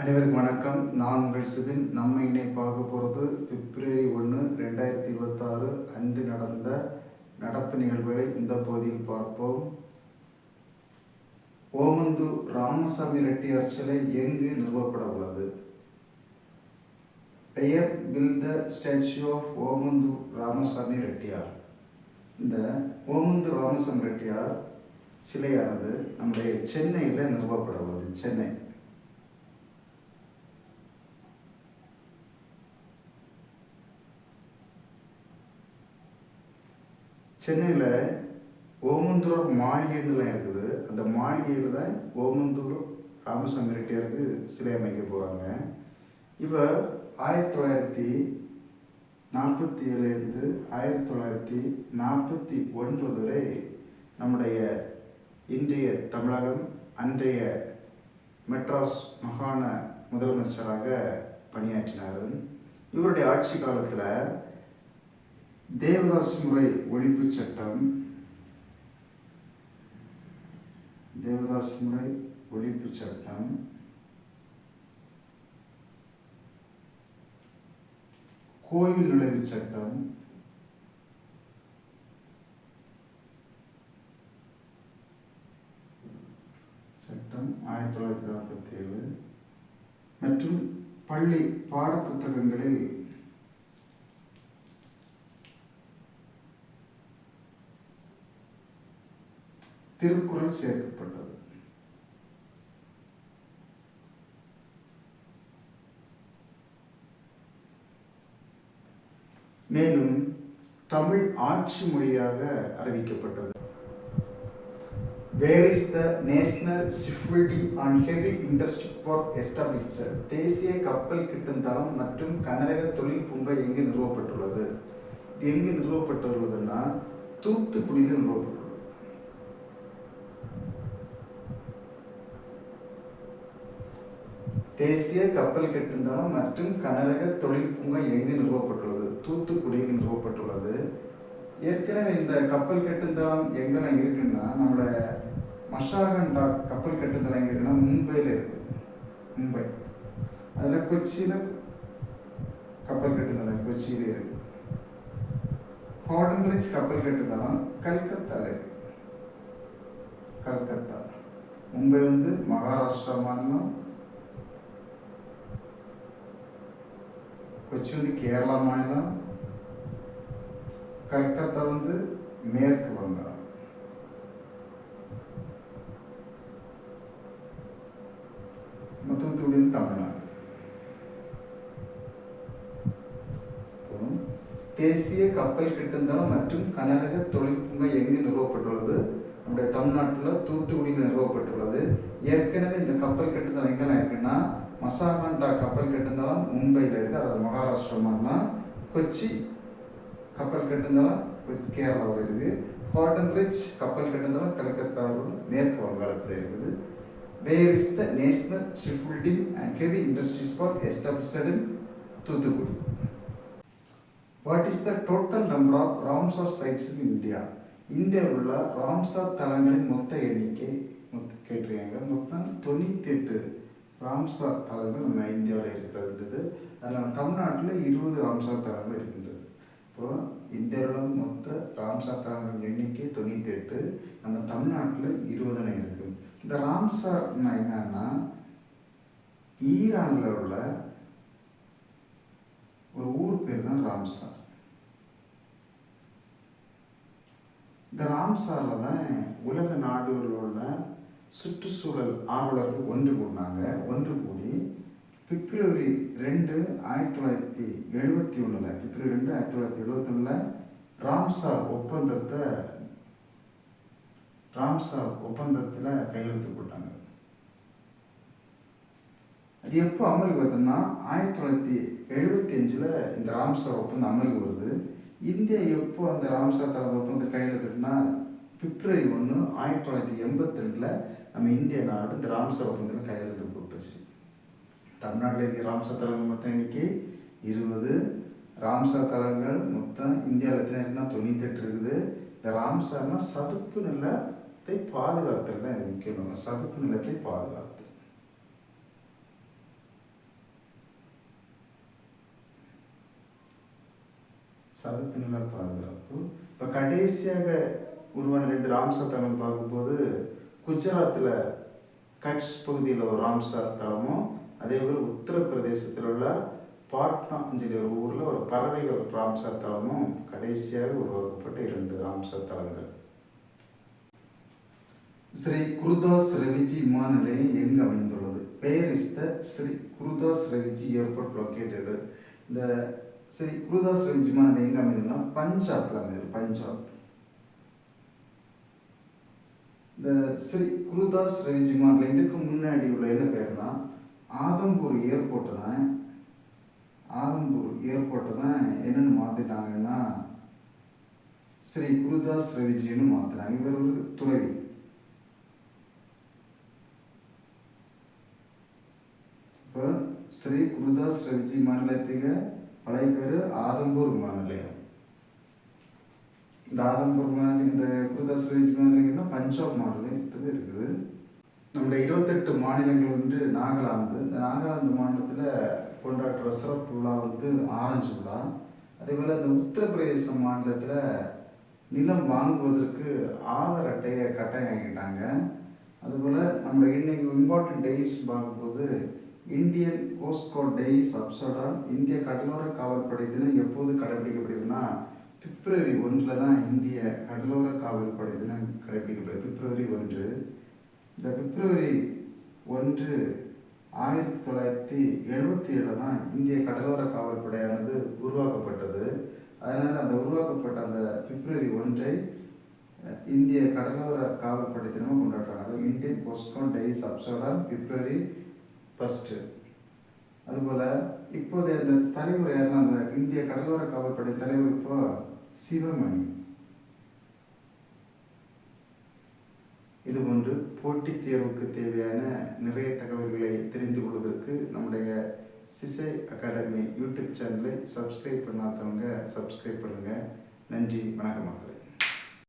அனைவருக்கும் வணக்கம். நான் உங்கள் சிபின். நம்ம இன்னைக்கு பார்க்க போகிறது பிப்ரவரி ஒன்று ரெண்டாயிரத்தி இருபத்தாறு அன்று நடந்த நடப்பு நிகழ்வுகளை இந்த பகுதியில் பார்ப்போம். ஓமந்து ராமசாமி ரெட்டியார் சிலை எங்கு நிறுவப்பட உள்ளது? Where will the statue of Omandur Ramasamy Reddiyar. இந்த ஓமந்து ராமசாமி ரெட்டியார் சிலையானது நம்முடைய சென்னையில் நிறுவப்பட உள்ளது. சென்னை. சென்னையில் ஓமந்தூர் மாளிகைன்னுலாம் இருக்குது. அந்த மாளிகையில் தான் ஓமந்தூர் ராமசாமி ரெட்டியாருக்கு சிலை அமைக்க போகிறாங்க இவர் ஆயிரத்தி தொள்ளாயிரத்தி நாற்பத்தி ஏழுலேருந்து ஆயிரத்தி தொள்ளாயிரத்தி நாற்பத்தி ஒன்பது வரை நம்முடைய இன்றைய தமிழகம் அன்றைய மெட்ராஸ் மாகாண முதலமைச்சராக பணியாற்றினார் இவருடைய ஆட்சி காலத்தில் தேவதாஸ் முறை ஒழிப்பு சட்டம். தேவதாஸ் முறை ஒழிப்பு சட்டம். கோவில் நுழைவு சட்டம். சட்டம் ஆயிரத்தி தொள்ளாயிரத்தி நாற்பத்தி ஏழு மற்றும் பள்ளி பாடப்புத்தகங்களில் திருக்குறள் சேர்க்கப்பட்டது. மேலும் தமிழ் ஆட்சி மொழியாக அறிவிக்கப்பட்டது. Where is the national shipbuilding and heavy industry park established தேசிய கப்பல் கிட்டும் தளம் மற்றும் கனரக தொழில் பூங்கா எங்கு நிறுவப்பட்டுள்ளது? எங்கு நிறுவப்பட்டுள்ளதுன்னா தூத்துக்குடியில் நிறுவப்பட்டுள்ளது. தேசிய கப்பல் கட்டுந்தளம் மற்றும் கனரக தொழில் பூங்கா எங்கு நிறுவப்பட்டுள்ளது? தூத்துக்குடியில் நிறுவப்பட்டுள்ளது. ஏற்கனவே இந்த கப்பல் கட்டுந்தளம் எங்கெல்லாம் இருக்குன்னா நம்மளோட மஷாகண்டா கப்பல் கட்டுந்தளம் எங்கே இருக்குன்னா மும்பையில் இருக்குது மும்பை. அதில் கொச்சியில் கப்பல் கட்டுந்தளம் கொச்சியில் இருக்குது ஹார்டன் பிரிட்ஜ் கப்பல் கட்டுந்தளம் கல்கத்தாவில் இருக்குது கல்கத்தா. மும்பை வந்து மகாராஷ்டிரா மாநிலம் கொச்சி வந்து கேரளா மாநிலம் கல்கத்தா வந்து மேற்கு வங்காளம். தூத்துக்குடி வந்து தமிழ்நாடு. தேசிய கப்பல் கிட்டந்தளம் மற்றும் கனரக தொழில் பூங்கா எங்கு நிறுவப்பட்டுள்ளது? நம்முடைய தமிழ்நாட்டில் தூத்துக்குடியில் நிறுவப்பட்டுள்ளது. ஏற்கனவே இந்த கப்பல் கட்டுத்தளம் மசாகண்டா கப்பல் கட்டுந்தளம் மும்பையில் இருக்குது அதாவது மகாராஷ்டிரா கொச்சி கப்பல் கட்டுந்தளம் கொச்சி கேரளாவில் இருக்குது ஹார்டன் ரிச் கப்பல் கட்டுந்தளம் கல்கத்தாவில் மேற்கு வங்காளத்தில் இருக்குது. Where is the national ship and heavy industries for established in Thoothukudi. What is the total number of Ramsar sites in India இந்தியாவில் உள்ள ராம்சார் தலங்களின் மொத்த எண்ணிக்கை மொத்த கேட்டிருக்காங்க. மொத்தம் தொண்ணூற்றி எட்டு ராம்சார் தலங்கள் நம்ம இந்தியாவில் இருக்கிறது அதில் நம்ம தமிழ்நாட்டில் இருபது ராம்சார் தலங்கள் இருக்கின்றது. இப்போது இந்தியாவில் மொத்த ராம்சார் தலங்கள் எண்ணிக்கை தொண்ணூற்றி எட்டு நம்ம தமிழ்நாட்டில் இருபதுன்னு இருக்கு. இந்த ராம்சார்னா என்னன்னா ஈரானில் உள்ள ஒரு ஊர் பேர் தான் ராம்சார். இந்த ராம்சாரில் தான் உலக நாடுகளில் உள்ள சுற்றுச்சூழல் ஆர்வலர்கள் ஒன்று கூடினாங்க. ஒன்று கூடி பிப்ரவரி ரெண்டு ஆயிரத்தி தொள்ளாயிரத்தி எழுபத்தி ஒன்றில் பிப்ரவரி ரெண்டு ஆயிரத்தி தொள்ளாயிரத்தி எழுபத்தொன்னில் ராம்சார் ஒப்பந்தத்தை ராம்சார் ஒப்பந்தத்தில் கையெழுத்து போட்டாங்க. அது எப்போ அமலுக்கு வருதுன்னா ஆயிரத்தி தொள்ளாயிரத்தி எழுபத்தி அஞ்சில் இந்த ராம்சார் ஒப்பந்தம் அமலுக்கு வருது. இந்தியா எப்போ அந்த ராம்சார் தரத ஒப்பந்தம் கையெழுத்துட்டுனா பிப்ரவரி ஒன்று ஆயிரத்தி தொள்ளாயிரத்தி எண்பத்தி ரெண்டில் நம்ம இந்திய நாடு இந்த ராம்சர் ஒப்பந்தத்தில் கையெழுத்து போட்டுச்சு. தமிழ்நாட்டில் இருக்க ராம்சர் தலங்கள் மொத்தம் இன்னைக்கு இருபது. ராம்சார் தலங்கள் மொத்தம் இந்தியாவில் எத்தனை இருக்குன்னா தொண்ணூத்தெட்டு இருக்குது. இந்த ராம்சார்னா சதுப்பு நிலத்தை பாதுகாத்துறது தான் இது முக்கியம் சதுப்பு நிலத்தை பாதுகாத்து. சதுப்பு நில பாதுகாப்பு. இப்போ கடைசியாக உருவான ரெண்டு ராம்சார் தலங்கள் பார்க்கும்போது குஜராத்தில் கட்ச் பகுதியில் ஒரு ராம்சார் தளமும் அதே போல் உத்தரப்பிரதேசத்தில் உள்ள பாட்னா சொல்லி ஒரு ஊரில் ஒரு பறவைகள் ராம்சார் தளமும் கடைசியாக உருவாக்கப்பட்ட இரண்டு ராம்சார் தளங்கள் ஸ்ரீ குருதாஸ் ரவிஜி விமான நிலையம் எங்கு அமைந்துள்ளது? Where is the Shri Gurudas Raviji airport located இந்த ஸ்ரீ குருதாஸ் ரவிஜி விமான நிலையம் எங்கே அமைந்ததுன்னா பஞ்சாப்ல அமைந்தது பஞ்சாப் இந்த ஸ்ரீ குருதாஸ் ரவிஜிமான்ல இதுக்கு முன்னாடி உள்ள என்ன பேர்னா ஆதம்பூர் ஏர்போர்ட்டை தான். ஆதம்பூர் ஏர்போர்ட்டை தான் என்னென்னு மாற்றிட்டாங்கன்னா ஸ்ரீ குருதாஸ் ரவிஜின்னு மாற்றினாங்க இவர் ஒரு துறவி இப்போ ஸ்ரீ குருதாஸ் ரவிஜி மாநிலத்துக்கு பழைய பேர் ஆதம்பூர் மாநிலம் இந்த ஆதம்பூர் இந்த குருதாஸ் ரவிஜி விமான பஞ்சாப் மாநிலத்துக்கு இருக்குது. நம்முடைய இருபத்தெட்டு மாநிலங்கள் வந்து நாகாலாந்து. இந்த நாகாலாந்து மாநிலத்தில் கொண்டாடுற சிறப்பு விழா வந்து ஆரஞ்சு விழா. அதே போல் இந்த உத்தரப்பிரதேச மாநிலத்தில் நிலம் வாங்குவதற்கு ஆதார் அட்டையை கட்டாயம் ஆகிட்டாங்க அதுபோல் நம்ம இன்னைக்கு இம்பார்ட்டன்ட் டேஸ் பார்க்கும்போது இந்தியன் கோஸ்ட் கார்ட் டேஸ் இந்திய கடலோர காவல்படை தினம் எப்போது கடைபிடிக்கப்படுதுன்னா பிப்ரவரி ஒன்றில் தான் இந்திய கடலோர காவல்படை தினம் கடைபிடிக்கப்படுது பிப்ரவரி ஒன்று. இந்த பிப்ரவரி ஒன்று ஆயிரத்தி தொள்ளாயிரத்தி எழுபத்தி ஏழில் தான் இந்திய கடலோர காவல்படையானது உருவாக்கப்பட்டது. அதனால் அந்த உருவாக்கப்பட்ட அந்த பிப்ரவரி ஒன்றை இந்திய கடலோர காவல்படை தினமும் கொண்டாடுறாங்க. அது Indian coast days observed February first அதுபோல் இப்போதைய அந்த தலைவர் யாருன்னா அந்த இந்திய கடலோர காவல்படை தலைவர் இப்போ சிவமணி. இது போன்று போட்டித் தேர்வுக்கு தேவையான நிறைய தகவல்களை தெரிந்து கொள்வதற்கு நம்முடைய சிசை அகாடமி யூடியூப் சேனலை சப்ஸ்கிரைப் பண்ணாதவங்க சப்ஸ்கிரைப் பண்ணுங்கள் நன்றி வணக்கம்